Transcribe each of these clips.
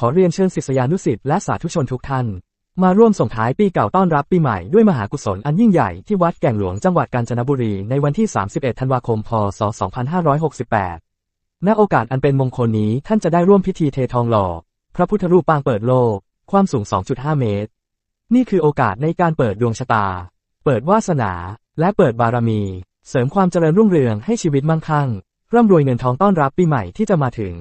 ขอเรียนเชิญศิษยานุศิษย์และสาธุชนทุกท่าน มาร่วมส่งท้ายปีเก่าต้อนรับปีใหม่ด้วยมหากุศลอันยิ่งใหญ่ที่วัดแก่งหลวงจังหวัดกาญจนบุรีในวันที่ 31 ธันวาคม พ.ศ.2568 ณ โอกาสอันเป็นมงคลนี้ท่านจะได้ร่วมพิธีเททองหล่อ พระพุทธรูปปางเปิดโลก ความสูง 2.5 เมตร นี่คือโอกาสในการเปิดดวงชะตา เปิดวาสนา และเปิดบารมี เสริมความเจริญรุ่งเรืองให้ชีวิตมั่งคั่งร่ำรวยเงินทองต้อนรับปีใหม่ที่จะมาถึง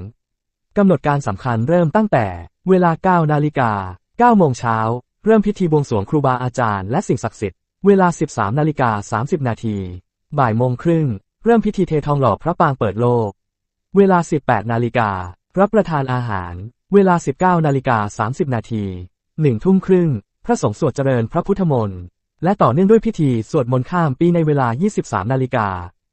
กำหนดการสำคัญเริ่มตั้งแต่ เวลา 9 นาฬิกา 9 โมงเช้า เริ่มพิธีบวงสรวงครูบาอาจารย์และสิ่งศักดิ์สิทธิ์ เวลา 13 นาฬิกา 30 นาที บ่ายโมงครึ่ง เริ่มพิธีเททองหล่อพระปางเปิดโลก เวลา 18 นาฬิการับประทานอาหาร เวลา 19 นาฬิกา 30 นาที1ทุ่มครึ่ง พระสงฆ์สวดเจริญพระพุทธมนต์และต่อเนื่องด้วยพิธีสวดมนต์ข้ามปีในเวลา 23 นาฬิกา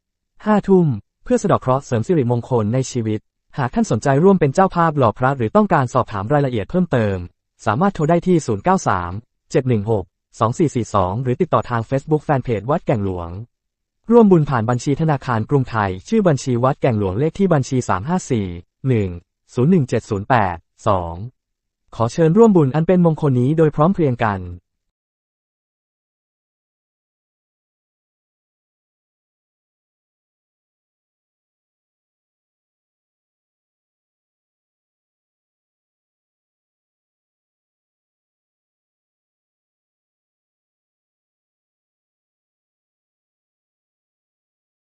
5 ทุ่ม เพื่อสะดอกเคราะห์เสริมสิริมงคลในชีวิต หากท่านสนใจร่วมเป็นเจ้าภาพหล่อพระหรือต้องการสอบถามรายละเอียดเพิ่มเติม สามารถโทรได้ที่ 093 716 2442 หรือติดต่อทาง Facebook Fanpage วัดแก่งหลวง ร่วมบุญผ่านบัญชีธนาคารกรุงไทย ชื่อบัญชีวัดแก่งหลวงเลขที่บัญชี 354 1 01708 2 ขอเชิญร่วมบุญอันเป็นมงคลนี้โดยพร้อมเพรียงกัน